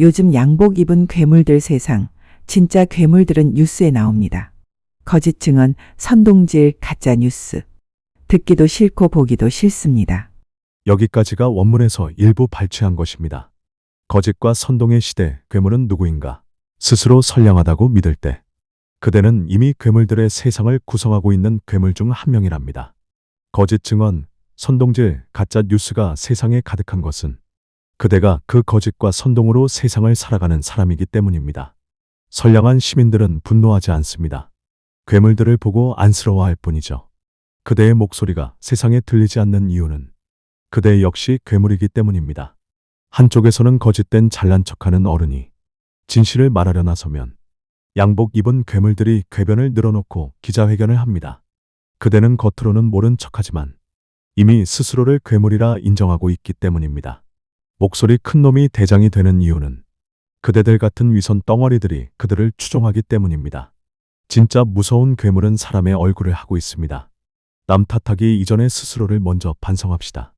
요즘 양복 입은 괴물들 세상, 진짜 괴물들은 뉴스에 나옵니다. 거짓 증언, 선동질, 가짜 뉴스. 듣기도 싫고 보기도 싫습니다. 여기까지가 원문에서 일부 발췌한 것입니다. 거짓과 선동의 시대, 괴물은 누구인가? 스스로 선량하다고 믿을 때. 그대는 이미 괴물들의 세상을 구성하고 있는 괴물 중 한 명이랍니다. 거짓 증언, 선동질, 가짜 뉴스가 세상에 가득한 것은 그대가 그 거짓과 선동으로 세상을 살아가는 사람이기 때문입니다. 선량한 시민들은 분노하지 않습니다. 괴물들을 보고 안쓰러워할 뿐이죠. 그대의 목소리가 세상에 들리지 않는 이유는 그대 역시 괴물이기 때문입니다. 한쪽에서는 거짓된 잘난 척하는 어른이 진실을 말하려 나서면 양복 입은 괴물들이 궤변을 늘어놓고 기자회견을 합니다. 그대는 겉으로는 모른 척하지만 이미 스스로를 괴물이라 인정하고 있기 때문입니다. 목소리 큰 놈이 대장이 되는 이유는 그대들 같은 위선 덩어리들이 그들을 추종하기 때문입니다. 진짜 무서운 괴물은 사람의 얼굴을 하고 있습니다. 남 탓하기 이전에 스스로를 먼저 반성합시다.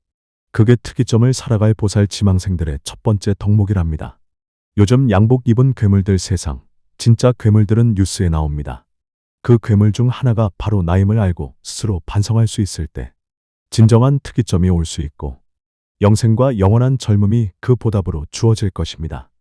그게 특이점을 살아갈 보살 지망생들의 첫 번째 덕목이랍니다. 요즘 양복 입은 괴물들 세상, 진짜 괴물들은 뉴스에 나옵니다. 그 괴물 중 하나가 바로 나임을 알고 스스로 반성할 수 있을 때, 진정한 특이점이 올 수 있고, 영생과 영원한 젊음이 그 보답으로 주어질 것입니다.